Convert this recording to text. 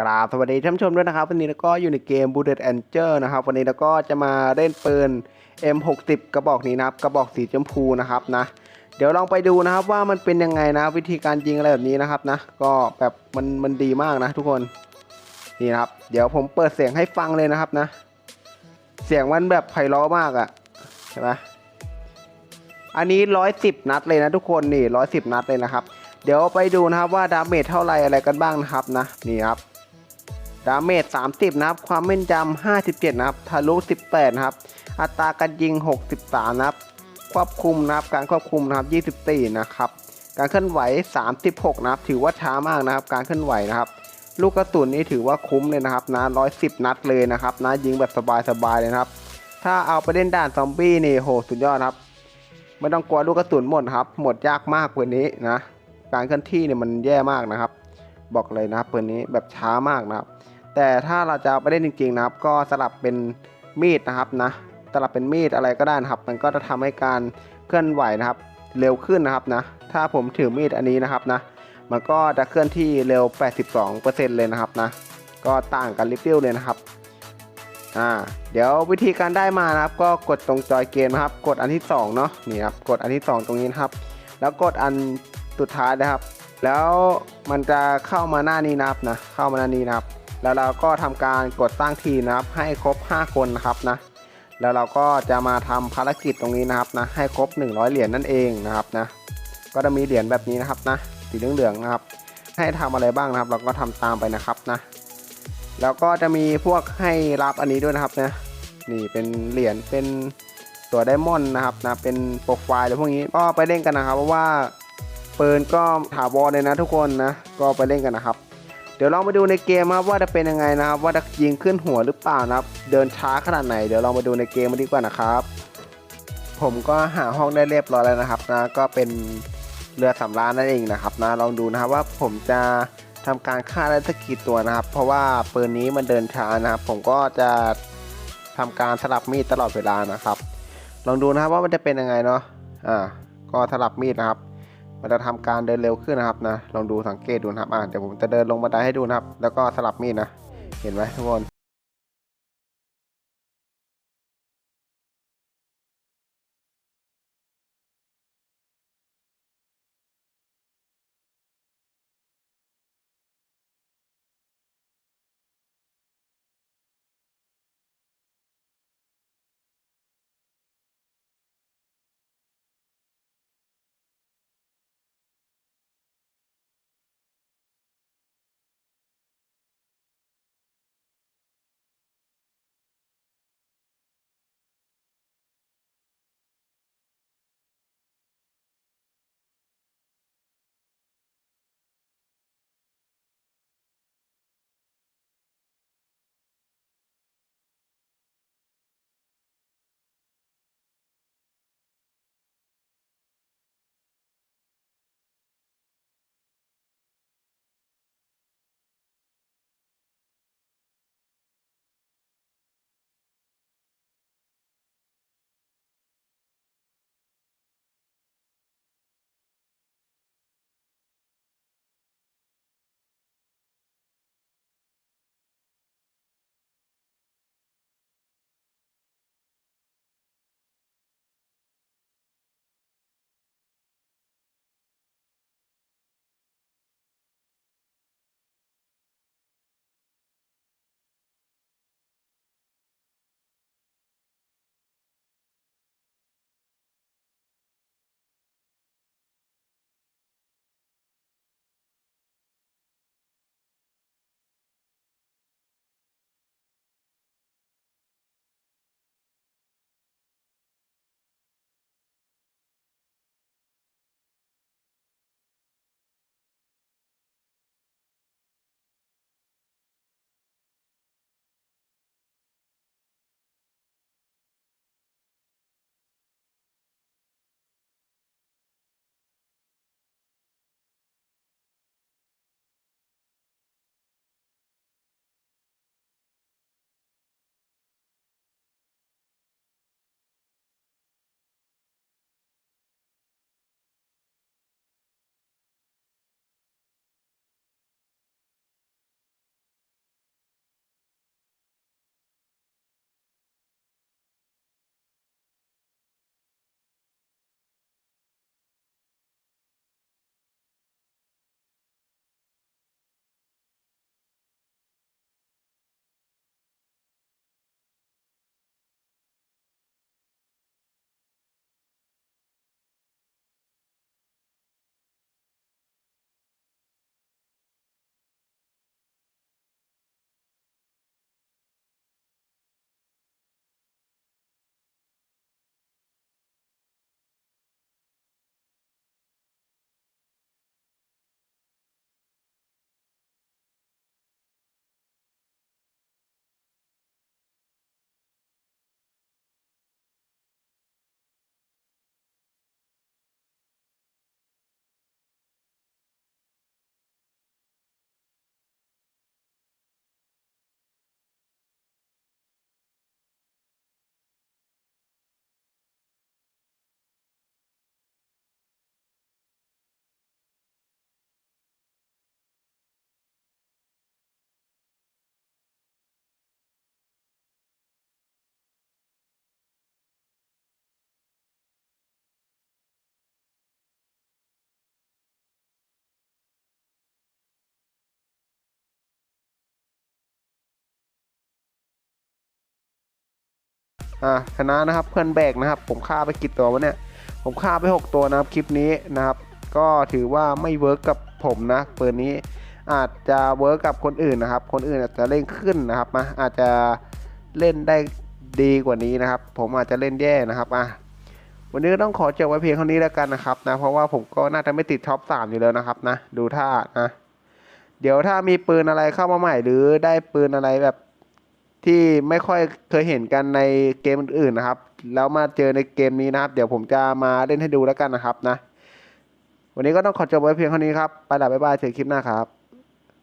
กราบสวัสดีท่านผู้ชมด้วยนะครับ วันนี้เราก็อยู่ในเกม Bullet Angel นะครับ วันนี้เราก็จะมาเล่นปืน M60 กระบอกนี้นะครับ กระบอกสีชมพูนะครับนะ เดี๋ยวลองไปดูนะครับว่ามันเป็นยังไงนะ วิธีการยิงอะไรแบบนี้นะครับนะ ก็แบบมันมันดีมากนะทุกคน นี่นะครับ เดี๋ยวผมเปิดเสียงให้ฟังเลยนะครับนะ เสียงมันแบบไพเราะมากอะ่ะใช่ไหมอันนี้ร้อยสิบนัดเลยนะทุกคนนี่ร้อยสิบนัดเลยนะครับ เดี๋ยวไปดูนะครับว่าดาเมจเท่าไหรอะไรกันบ้างนะครับนะ นี่ครับ ดาเมจ 30 นะครับ ความแม่นยำ 57 นะครับ ทะลุ 18 นะครับ อัตราการยิง 63 นะครับ ควบคุมนะครับ การควบคุมนะครับ 24 นะครับ การเคลื่อนไหว 36 นะครับ ถือว่าช้ามากนะครับ การเคลื่อนไหวนะครับ ลูกกระสุนนี่ถือว่าคุ้มเลยนะครับนะ 110 นัดเลยนะครับนะ ยิงแบบสบายๆเลยนะครับ ถ้าเอาไปเล่นด่านซอมบี้นี่โห สุดยอดครับ ไม่ต้องกลัวลูกกระสุนหมดครับ หมดยากมากกว่านี้นะ การเคลื่อนที่เนี่ยมันแย่มากนะครับ บอกเลยนะครับปืนนี้แบบช้ามากนะครับ แต่ถ้าเราจะเอาไปเล่นจริงๆนะครับ ก็สลับเป็นมีดนะครับนะสลับเป็นมีดอะไรก็ได้นะครับ มันก็จะทำให้การเคลื่อนไหวนะครับ เร็วขึ้นนะครับนะ ถ้าผมถือมีดอันนี้นะครับนะ มันก็จะเคลื่อนที่เร็ว 82%เลยนะครับนะ ก็ต่างกันลิบเดียวเลยนะครับอ่าเดี๋ยววิธีการได้มานะครับ ก็กดตรงจอยเกมนะครับ กดอันที่สองเนาะนี่ครับกดอันที่สองตรงนี้นะครับ แล้วกดอันสุดท้ายนะครับ แล้วมันจะเข้ามาหน้านี้นะครับนะเข้ามาหน้านี้นะครับ แล้วเราก็ทำการกดสร้างทีมนะครับ ให้ครบ 5 คนนะครับนะ แล้วเราก็จะมาทำภารกิจตรงนี้นะครับนะ ให้ครบ 100 เหรียญนั่นเองนะครับนะ ก็จะมีเหรียญแบบนี้นะครับนะ สีเหลืองๆนะครับ ให้ทำอะไรบ้างนะครับ เราก็ทำตามไปนะครับนะ แล้วก็จะมีพวกให้รับอันนี้ด้วยนะครับนะ นี่เป็นเหรียญเป็นตัวไดมอนด์นะครับนะเป็นโปรไฟล์อะไรพวกนี้ก็ไปเล่นกันนะครับ เพราะว่าปืนก็ถาวรเลยนะทุกคนนะ ก็ไปเล่นกันนะครับ เดี๋ยวลองไปดูในเกมครับว่าจะเป็นยังไงนะครับ ว่าจะยิงขึ้นหัวหรือเปล่านะครับ เดินช้าขนาดไหน เดี๋ยวลองไปดูในเกมมาดีกว่านะครับ ผมก็หาห้องได้เรียบร้อยแล้วนะครับนะก็เป็นเรือสำราญนั่นเองนะครับนะลองดูนะครับว่าผมจะทำการฆ่าได้สักกี่ตัวนะครับ เพราะว่าปืนนี้มันเดินช้านะครับ ผมก็จะทำการสลับมีดตลอดเวลานะครับ ลองดูนะครับว่ามันจะเป็นยังไงเนาะอ่าก็สลับมีดนะครับ มันจะทำการเดินเร็วขึ้นนะครับนะลองดูสังเกตดูนะครับอ่าเดี๋ยวผมจะเดินลงบันไดให้ดูนะครับ แล้วก็สลับมีดนะ เห็นไหมทุกคน อ่าชนะนะครับเพื่อนแบกนะครับ ผมฆ่าไปกี่ตัววะเนี่ย ผมฆ่าไป 6 ตัวนะครับคลิปนี้นะครับ ก็ถือว่าไม่เวิร์กกับผมนะปืนนี้อาจจะเวิร์กกับคนอื่นนะครับ คนอื่นอาจจะเล่นขึ้นนะครับนะอาจจะเล่นได้ดีกว่านี้นะครับ ผมอาจจะเล่นแย่นะครับอะวันนี้ก็ต้องขอจบไว้เพียงเท่านี้แล้วกันนะครับนะเพราะว่าผมก็น่าจะไม่ติดท็อป3อยู่แล้วนะครับนะดูท่านะเดี๋ยวถ้ามีปืนอะไรเข้ามาใหม่หรือได้ปืนอะไรแบบ ที่ไม่ค่อยเคยเห็นกันในเกมอื่นๆนะครับ แล้วมาเจอในเกมนี้นะครับ เดี๋ยวผมจะมาเล่นให้ดูแล้วกันนะครับนะ วันนี้ก็ต้องขอจบไว้เพียงเท่านี้ครับ ไปละบ๊ายบายเจอคลิปหน้าครับ